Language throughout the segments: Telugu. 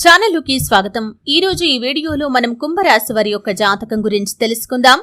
ఛానల్కి స్వాగతం. ఈ రోజు ఈ వీడియోలో మనం కుంభరాశి వారి యొక్క జాతకం గురించి తెలుసుకుందాం.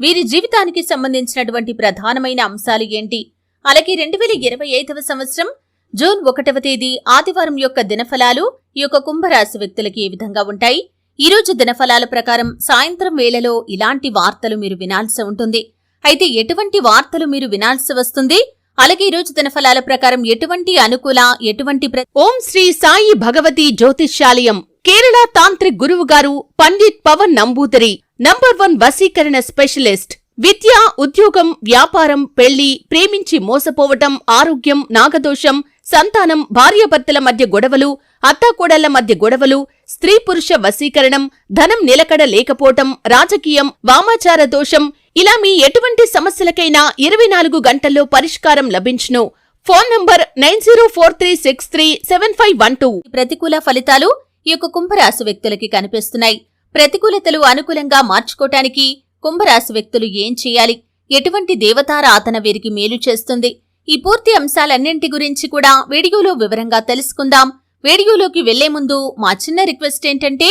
వీరి జీవితానికి సంబంధించినటువంటి ప్రధానమైన అంశాలు ఏంటి? అలాగే రెండు వేల ఇరవై ఐదవ సంవత్సరం జూన్ ఒకటవ తేదీ ఆదివారం యొక్క దినఫలాలు ఈ యొక్క కుంభరాశి వ్యక్తులకి ఏ విధంగా ఉంటాయి? ఈ రోజు దినఫలాల ప్రకారం సాయంత్రం వేళలో ఇలాంటి వార్తలు మీరు వినాల్సి ఉంటుంది. అయితే ఎటువంటి వార్తలు మీరు వినాల్సి వస్తుంది? అలాగే ఈ రోజు దినఫలాల ప్రకారం ఎటువంటి అనుకూల ఎటువంటి ఓం శ్రీ సాయి భగవతి జ్యోతిష్యాలయం కేరళ తాంత్రిక్ గురువు గారు పండిత్ పవన్ నంబూదరి నంబర్ వన్ వసీకరణ స్పెషలిస్ట్ విద్య ఉద్యోగం వ్యాపారం పెళ్ళి ప్రేమించి మోసపోవటం ఆరోగ్యం నాగదోషం సంతానం భార్యాభర్తల మధ్య గొడవలు అత్తాకోడళ్ళ మధ్య గొడవలు స్త్రీ పురుష వశీకరణం ధనం నిలకడ లేకపోవటం రాజకీయం వామాచార దోషం ఇలా మీ ఎటువంటి సమస్యలకైనా ఇరవై నాలుగు గంటల్లో పరిష్కారం లభించును. Phone number nine zero four three six three seven five one two. ప్రతికూల ఫలితాలు ఈ యొక్క కుంభరాశి వ్యక్తులకి కనిపిస్తున్నాయి. ప్రతికూలతలు అనుకూలంగా మార్చుకోటానికి కుంభరాశి వ్యక్తులు ఏం చేయాలి? ఎటువంటి దేవతారాధన వీరికి మేలు చేస్తుంది? ఈ పూర్తి అంశాలన్నింటి గురించి కూడా వీడియోలో వివరంగా తెలుసుకుందాం. వీడియోలోకి వెళ్ళే ముందు మా చిన్న రిక్వెస్ట్ ఏంటంటే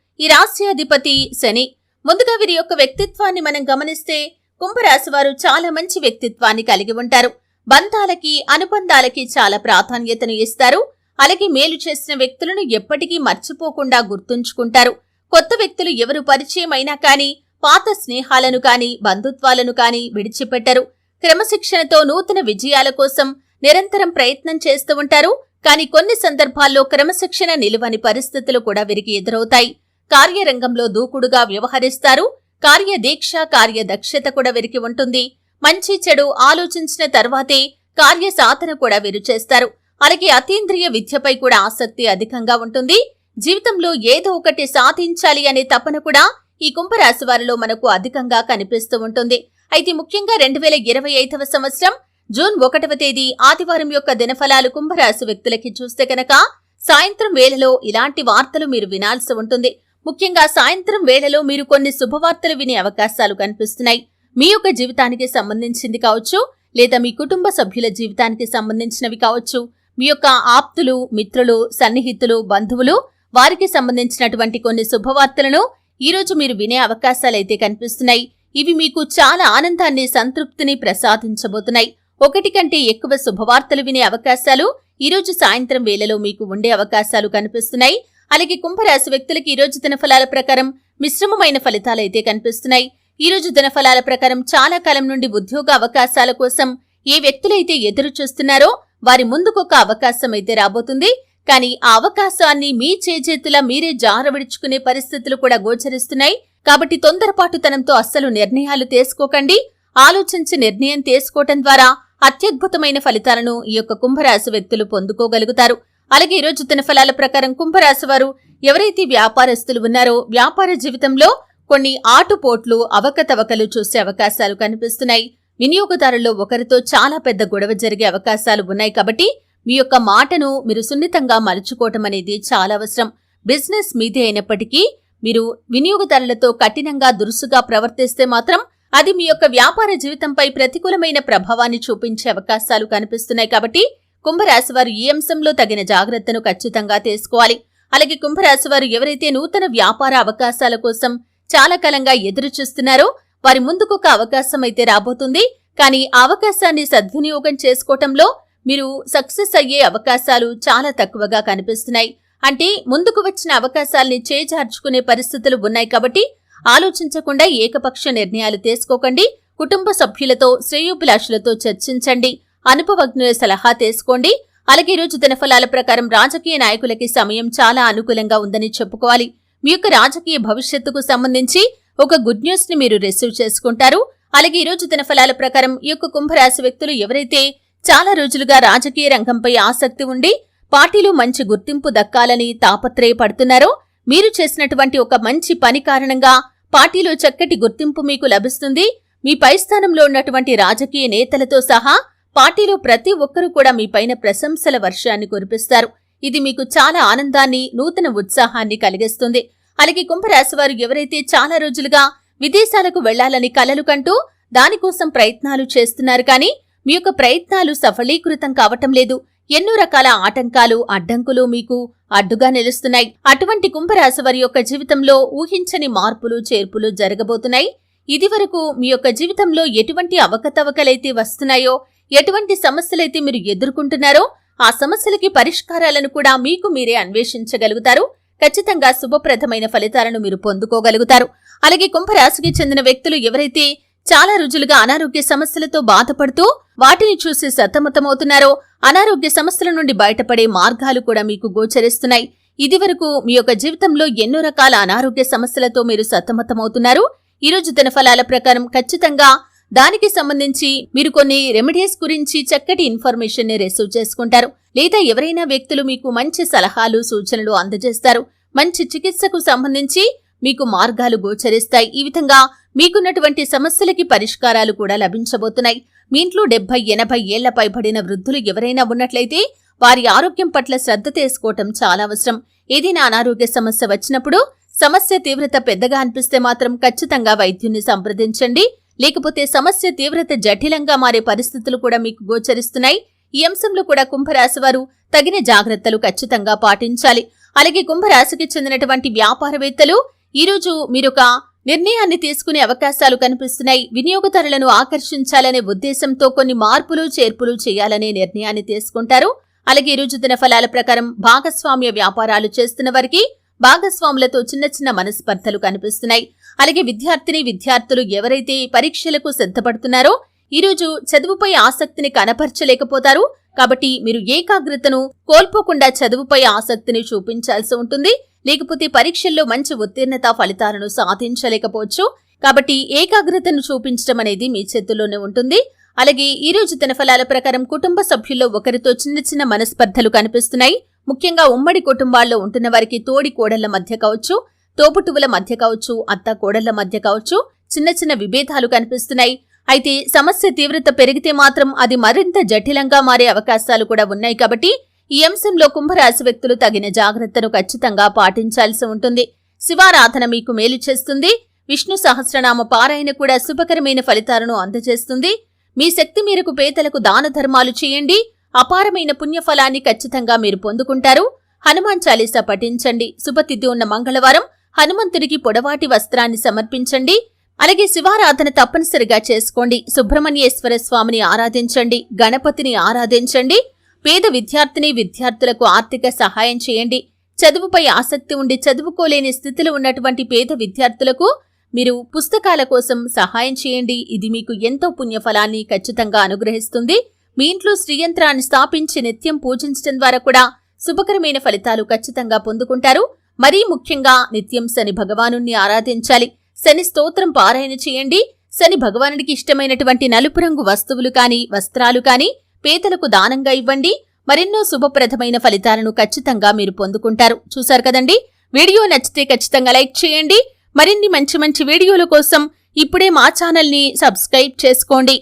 ఈ రాశ్యాధిపతి శని. ముందుగా వీరి యొక్క వ్యక్తిత్వాన్ని మనం గమనిస్తే కుంభరాశి వారు చాలా మంచి వ్యక్తిత్వాన్ని కలిగి ఉంటారు. బంధాలకి అనుబంధాలకి చాలా ప్రాధాన్యతను ఇస్తారు. అలాగే మేలు చేసిన వ్యక్తులను ఎప్పటికీ మర్చిపోకుండా గుర్తుంచుకుంటారు. కొత్త వ్యక్తులు ఎవరు పరిచయమైనా కానీ పాత స్నేహాలను కాని బంధుత్వాలను కాని విడిచిపెట్టరు. క్రమశిక్షణతో నూతన విజయాల కోసం నిరంతరం ప్రయత్నం చేస్తూ ఉంటారు. కానీ కొన్ని సందర్భాల్లో క్రమశిక్షణ నిలువని పరిస్థితులు కూడా వీరికి ఎదురవుతాయి. కార్యరంగంలో దూకుడుగా వ్యవహరిస్తారు. కార్యదీక్ష కార్యదక్షత కూడా వీరికి ఉంటుంది. మంచి చెడు ఆలోచించిన తర్వాతే కార్య సాధన కూడా వీరు చేస్తారు. అలాగే అతీంద్రియ విద్యపై కూడా ఆసక్తి అధికంగా ఉంటుంది. జీవితంలో ఏదో ఒకటి సాధించాలి అనే తపన కూడా ఈ కుంభరాశి వారిలో మనకు అధికంగా కనిపిస్తూ ఉంటుంది. అయితే ముఖ్యంగా రెండు వేల ఇరవై ఐదవ సంవత్సరం జూన్ ఒకటవ తేదీ ఆదివారం యొక్క దినఫలాలు కుంభరాశి వ్యక్తులకి చూస్తే కనుక సాయంత్రం వేళలో ఇలాంటి వార్తలు మీరు వినాల్సి ఉంటుంది. ముఖ్యంగా సాయంత్రం వేళలో మీరు కొన్ని శుభవార్తలు వినే అవకాశాలు కనిపిస్తున్నాయి. మీ యొక్క జీవితానికి సంబంధించింది కావచ్చు లేదా మీ కుటుంబ సభ్యుల జీవితానికి సంబంధించినవి కావచ్చు. మీ యొక్క ఆప్తులు మిత్రులు సన్నిహితులు బంధువులు వారికి సంబంధించినటువంటి కొన్ని శుభవార్తలను ఈరోజు మీరు వినే అవకాశాలైతే కనిపిస్తున్నాయి. ఇవి మీకు చాలా ఆనందాన్ని సంతృప్తిని ప్రసాదించబోతున్నాయి. ఒకటి కంటే ఎక్కువ శుభవార్తలు వినే అవకాశాలు ఈరోజు సాయంత్రం వేళలో మీకు ఉండే అవకాశాలు కనిపిస్తున్నాయి. అలాగే కుంభరాశి వ్యక్తులకి ఈ రోజు దినఫలాల ప్రకారం మిశ్రమమైన ఫలితాలైతే కనిపిస్తున్నాయి. ఈ రోజు దినఫలాల ప్రకారం చాలా కాలం నుండి ఉద్యోగ అవకాశాల కోసం ఏ వ్యక్తులైతే ఎదురు చూస్తున్నారో వారి ముందుకొక అవకాశం అయితే రాబోతుంది. కానీ ఆ అవకాశాన్ని మీ చేజేతులా మీరే జారవిడుచుకునే పరిస్థితులు కూడా గోచరిస్తున్నాయి. కాబట్టి తొందరపాటుతనంతో అస్సలు నిర్ణయాలు తీసుకోకండి. ఆలోచించి నిర్ణయం తీసుకోవటం ద్వారా అత్యద్భుతమైన ఫలితాలను ఈ యొక్క కుంభరాశి వ్యక్తులు పొందుకోగలుగుతారు. అలాగే ఈ రోజు దినఫలాల ప్రకారం కుంభరాశి వారు ఎవరైతే వ్యాపారస్తులు ఉన్నారో వ్యాపార జీవితంలో కొన్ని ఆటుపోట్లు అవకతవకలు చూసే అవకాశాలు కనిపిస్తున్నాయి. వినియోగదారుల్లో ఒకరితో చాలా పెద్ద గొడవ జరిగే అవకాశాలు ఉన్నాయి కాబట్టి మీ యొక్క మాటను మీరు సున్నితంగా మలుచుకోవటం అనేది చాలా అవసరం. బిజినెస్ మీదే అయినప్పటికీ మీరు వినియోగదారులతో కఠినంగా దురుసుగా ప్రవర్తిస్తే మాత్రం అది మీ యొక్క వ్యాపార జీవితంపై ప్రతికూలమైన ప్రభావాన్ని చూపించే అవకాశాలు కనిపిస్తున్నాయి కాబట్టి కుంభరాశి వారు ఈ అంశంలో తగిన జాగ్రత్తను ఖచ్చితంగా తీసుకోవాలి? అలాగే కుంభరాశి వారు ఎవరైతే నూతన వ్యాపార అవకాశాల కోసం చాలా కాలంగా ఎదురు చూస్తున్నారో వారి ముందుకొక అవకాశం అయితే రాబోతుంది. కానీ అవకాశాన్ని సద్వినియోగం చేసుకోవటంలో మీరు సక్సెస్ అయ్యే అవకాశాలు చాలా తక్కువగా కనిపిస్తున్నాయి. అంటే ముందుకు వచ్చిన అవకాశాల్ని చేజార్చుకునే పరిస్థితులు ఉన్నాయి కాబట్టి ఆలోచించకుండా ఏకపక్ష నిర్ణయాలు తీసుకోకండి. కుటుంబ సభ్యులతో శ్రేయోభిలాషులతో చర్చించండి. అనుభవజ్ఞుల సలహా తీసుకోండి. అలాగే ఈరోజు రోజు దినఫలాల ప్రకారం రాజకీయ నాయకులకి సమయం చాలా అనుకూలంగా ఉందని చెప్పుకోవాలి. మీ యొక్క రాజకీయ భవిష్యత్తుకు సంబంధించి ఒక గుడ్ న్యూస్ని మీరు రిసీవ్ చేసుకుంటారు. అలాగే ఈ దినఫలాల ప్రకారం ఈ యొక్క కుంభరాశి వ్యక్తులు ఎవరైతే చాలా రోజులుగా రాజకీయ రంగంపై ఆసక్తి ఉండి పార్టీలో మంచి గుర్తింపు దక్కాలని తాపత్రయపడుతున్నారో మీరు చేసినటువంటి ఒక మంచి పని కారణంగా పార్టీలో చక్కటి గుర్తింపు మీకు లభిస్తుంది. మీ పై స్థానంలో ఉన్నటువంటి రాజకీయ నేతలతో సహా పార్టీలో ప్రతి ఒక్కరూ కూడా మీ పైన ప్రశంసల వర్షాన్ని కురిపిస్తారు. ఇది మీకు చాలా ఆనందాన్ని నూతన ఉత్సాహాన్ని కలిగిస్తుంది. అలాగే కుంభరాశి వారు ఎవరైతే చాలా రోజులుగా విదేశాలకు వెళ్ళాలని కలలు కంటూ దానికోసం ప్రయత్నాలు చేస్తున్నారు కానీ మీ యొక్క ప్రయత్నాలు సఫలీకృతం కావటం లేదు. ఎన్నో రకాల ఆటంకాలు అడ్డంకులు మీకు అడ్డుగా నిలుస్తున్నాయి. అటువంటి కుంభరాశి వారి యొక్క జీవితంలో ఊహించని మార్పులు చేర్పులు జరగబోతున్నాయి. ఇదివరకు మీ యొక్క జీవితంలో ఎటువంటి అవకతవకలైతే వస్తున్నాయో ఎటువంటి సమస్యలైతే మీరు ఎదుర్కొంటున్నారో ఆ సమస్యలకి పరిష్కారాలను కూడా మీకు మీరే అన్వేషించగలుగుతారు. ఖచ్చితంగా శుభప్రదమైన ఫలితాలను మీరు పొందుకోగలుగుతారు. అలాగే కుంభరాశికి చెందిన వ్యక్తులు ఎవరైతే చాలా రోజులుగా అనారోగ్య సమస్యలతో బాధపడుతూ వాటిని చూసి సతమతమవుతున్నారో అనారోగ్య సమస్యల నుండి బయటపడే మార్గాలు కూడా మీకు గోచరిస్తున్నాయి. ఇదివరకు మీ యొక్క జీవితంలో ఎన్నో రకాల అనారోగ్య సమస్యలతో మీరు సతమతమవుతున్నారు. ఈ రోజు దిన ఫలాల ప్రకారం ఖచ్చితంగా దానికి సంబంధించి మీరు కొన్ని రెమెడీస్ గురించి చక్కటి ఇన్ఫర్మేషన్ని రిసీవ్ చేసుకుంటారు. లేదా ఎవరైనా వ్యక్తులు మీకు మంచి సలహాలు సూచనలు అందజేస్తారు. మంచి చికిత్సకు సంబంధించి మీకు మార్గాలు గోచరిస్తాయి. ఈ విధంగా మీకున్నటువంటి సమస్యలకి పరిష్కారాలు కూడా లభించబోతున్నాయి. మీ ఇంట్లో డెబ్బై ఎనభై ఏళ్ళ పైబడిన వృద్ధులు ఎవరైనా ఉన్నట్లయితే వారి ఆరోగ్యం పట్ల శ్రద్ధ తీసుకోవటం చాలా అవసరం. ఏదైనా అనారోగ్య సమస్య వచ్చినప్పుడు సమస్య తీవ్రత పెద్దగా అనిపిస్తే మాత్రం ఖచ్చితంగా వైద్యుని సంప్రదించండి. లేకపోతే సమస్య తీవ్రత జటిలంగా మారే పరిస్థితులు కూడా మీకు గోచరిస్తున్నాయి. ఈ అంశంలో కూడా కుంభరాశి వారు తగిన జాగ్రత్తలు ఖచ్చితంగా పాటించాలి. అలాగే కుంభరాశికి చెందినటువంటి వ్యాపారవేత్తలు ఈరోజు మీరొక నిర్ణయాన్ని తీసుకునే అవకాశాలు కనిపిస్తున్నాయి. వినియోగదారులను ఆకర్షించాలనే ఉద్దేశంతో కొన్ని మార్పులు చేర్పులు చేయాలనే నిర్ణయాన్ని తీసుకుంటారు. అలాగే ఈ రోజు దిన ఫలాల ప్రకారం భాగస్వామ్య వ్యాపారాలు చేస్తున్న వారికి భాగస్వాములతో చిన్న చిన్న మనస్పర్ధలు కనిపిస్తున్నాయి. అలాగే విద్యార్థిని విద్యార్థులు ఎవరైతే పరీక్షలకు సిద్ధపడుతున్నారో ఈరోజు చదువుపై ఆసక్తిని కనపరచలేకపోతారు. కాబట్టి మీరు ఏకాగ్రతను కోల్పోకుండా చదువుపై ఆసక్తిని చూపించాల్సి ఉంటుంది. లేకపోతే పరీక్షల్లో మంచి ఉత్తీర్ణత ఫలితాలను సాధించలేకపోవచ్చు. కాబట్టి ఏకాగ్రతను చూపించడం అనేది మీ చేతుల్లోనే ఉంటుంది. అలాగే ఈ రోజు తన ప్రకారం కుటుంబ సభ్యుల్లో ఒకరితో చిన్న చిన్న మనస్పర్ధలు కనిపిస్తున్నాయి. ముఖ్యంగా ఉమ్మడి కుటుంబాల్లో ఉంటున్న వారికి తోడి కోడళ్ళ మధ్య కావచ్చు. తోపుటువుల మధ్య కావచ్చు అత్త కోడళ్ళ మధ్య కావచ్చు చిన్న చిన్న విభేదాలు కనిపిస్తున్నాయి. అయితే సమస్య తీవ్రత పెరిగితే మాత్రం అది మరింత జటిలంగా మారే అవకాశాలు కూడా ఉన్నాయి కాబట్టి ఈ అంశంలో కుంభరాశి వ్యక్తులు తగిన జాగ్రత్తను ఖచ్చితంగా పాటించాల్సి ఉంటుంది. శివారాధన మీకు మేలు చేస్తుంది. విష్ణు సహస్రనామ పారాయణ కూడా శుభకరమైన ఫలితాలను అందజేస్తుంది. మీ శక్తి మేరకు పేదలకు దాన ధర్మాలు చేయండి. అపారమైన పుణ్యఫలాన్ని ఖచ్చితంగా మీరు పొందుకుంటారు. హనుమాన్ చాలీసా పఠించండి. శుభతిథి ఉన్న మంగళవారం హనుమంతుడికి పొడవాటి వస్త్రాన్ని సమర్పించండి. అలాగే శివారాధన తప్పనిసరిగా చేసుకోండి. సుబ్రహ్మణ్యేశ్వర స్వామిని ఆరాధించండి. గణపతిని ఆరాధించండి. పేద విద్యార్థిని విద్యార్థులకు ఆర్థిక సహాయం చేయండి. చదువుపై ఆసక్తి ఉండి చదువుకోలేని స్థితిలో ఉన్నటువంటి పేద విద్యార్థులకు మీరు పుస్తకాల కోసం సహాయం చేయండి. ఇది మీకు ఎంతో పుణ్యఫలాన్ని ఖచ్చితంగా అనుగ్రహిస్తుంది. మీ ఇంట్లో శ్రీయంత్రాన్ని స్థాపించి నిత్యం పూజించడం ద్వారా కూడా శుభకరమైన ఫలితాలు ఖచ్చితంగా పొందుకుంటారు. మరీ ముఖ్యంగా నిత్యం శని భగవానుణ్ణి ఆరాధించాలి. శని స్తోత్రం పారాయణ చేయండి. శని భగవానుడికి ఇష్టమైనటువంటి నలుపు రంగు వస్తువులు కాని వస్త్రాలు కాని పేదలకు దానంగా ఇవ్వండి. మరెన్నో శుభప్రదమైన ఫలితాలను ఖచ్చితంగా మీరు పొందుకుంటారు. చూశారు కదండి? వీడియో నచ్చితే ఖచ్చితంగా లైక్ చేయండి. మరిన్ని మంచి మంచి వీడియోల కోసం ఇప్పుడే మా ఛానల్ని సబ్స్క్రైబ్ చేసుకోండి.